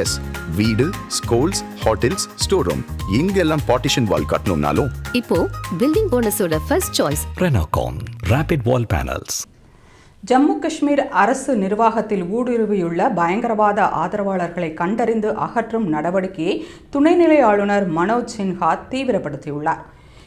S வீடு schools hotels store room இங்கெல்லாம் partition wall கட்டணும்னாலும். இப்போ building போனஸோட first choice Renocon Rapid Wall Panels. Jammu Kashmir அரசு நிர்வாகத்தில் ஊடுருவியுள்ள பயங்கரவாத ஆதரவாளர்களை கண்டறிந்து அகற்றும் நடவடிக்கையை துணைநிலை ஆளுநர் மனோஜ் சின்ஹா தீவிரப்படுத்தியுள்ளார்.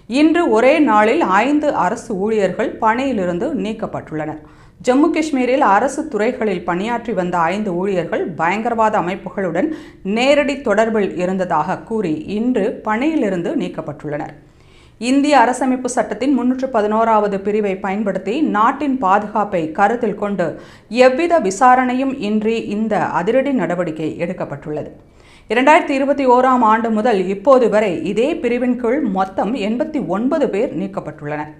இன்று ஒரே நாளில் ஐந்து அரசு ஊழியர்கள் பணியிலிருந்து நீக்கப்பட்டுள்ளனர். ஜம்மு காஷ்மீரில் அரசு துறைகளில் பணியாற்றி வந்த ஐந்து ஊழியர்கள் பயங்கரவாத அமைப்புகளுடன் நேரடி தொடர்பில் இருந்ததாக கூறி இன்று பணியிலிருந்து நீக்கப்பட்டுள்ளனர். இந்திய அரசமைப்பு சட்டத்தின் முன்னூற்று பதினோராவது பிரிவை பயன்படுத்தி நாட்டின் பாதுகாப்பை கருத்தில் கொண்டு எவ்வித விசாரணையும் இன்றி இந்த அதிரடி நடவடிக்கை எடுக்கப்பட்டுள்ளது. இரண்டாயிரத்தி இருபத்தி ஓராம் ஆண்டு முதல் இப்போது வரை இதே பிரிவின் கீழ் மொத்தம் எண்பத்தி ஒன்பது பேர் நீக்கப்பட்டுள்ளனர்.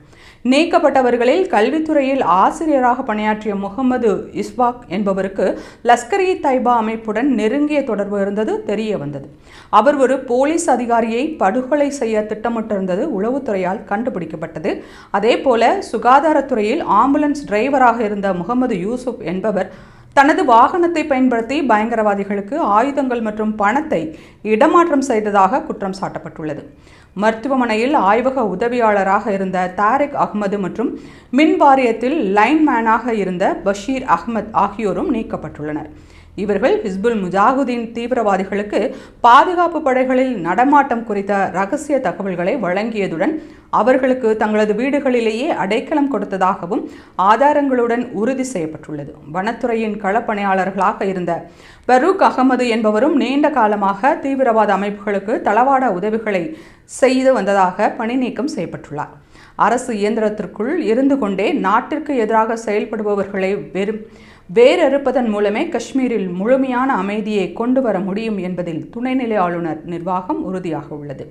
நீக்கப்பட்டவர்களில் கல்வித்துறையில் ஆசிரியராக பணியாற்றிய முகமது இஸ்பாக் என்பவருக்கு லஷ்கர் இ தைபா அமைப்புடன் நெருங்கிய தொடர்பு இருந்தது தெரிய வந்தது. அவர் ஒரு போலீஸ் அதிகாரியை படுகொலை செய்ய திட்டமிட்டிருந்தது உளவுத்துறையால் கண்டுபிடிக்கப்பட்டது. அதே போல சுகாதாரத்துறையில் ஆம்புலன்ஸ் டிரைவராக இருந்த முகமது யூசுப் என்பவர் தனது வாகனத்தை பயன்படுத்தி பயங்கரவாதிகளுக்கு ஆயுதங்கள் மற்றும் பணத்தை இடமாற்றம் செய்ததாக குற்றம் சாட்டப்பட்டுள்ளது. மருத்துவமனையில் ஆய்வக உதவியாளராக இருந்த தாரிக் அகமது மற்றும் மின் வாரியத்தில் லைன்மேனாக இருந்த பஷீர் அகமது ஆகியோரும் நீக்கப்பட்டுள்ளனர். இவர்கள் ஹிஸ்புல் முஜாகுதீன் தீவிரவாதிகளுக்கு பாதுகாப்பு படைகளில் நடமாட்டம் குறித்த ரகசிய தகவல்களை வழங்கியதுடன் அவர்களுக்கு தங்களது வீடுகளிலேயே அடைக்கலம் கொடுத்ததாகவும் ஆதாரங்களுடன் உறுதி செய்யப்பட்டுள்ளது. வனத்துறையின் களப்பணியாளர்களாக இருந்த பரூக் அகமது என்பவரும் நீண்ட காலமாக தீவிரவாத அமைப்புகளுக்கு தளவாட உதவிகளை செய்து வந்ததாக பணி நீக்கம் செய்யப்பட்டுள்ளார். அரசு இயந்திரத்திற்குள் இருந்து கொண்டே நாட்டிற்கு எதிராக செயல்படுபவர்களை வெறும் வேறறுப்பதன் மூலமே காஷ்மீரில் முழுமையான அமைதியை கொண்டு வர முடியும் என்பதில் துணைநிலை ஆளுநர் நிர்வாகம் உறுதியாக உள்ளது.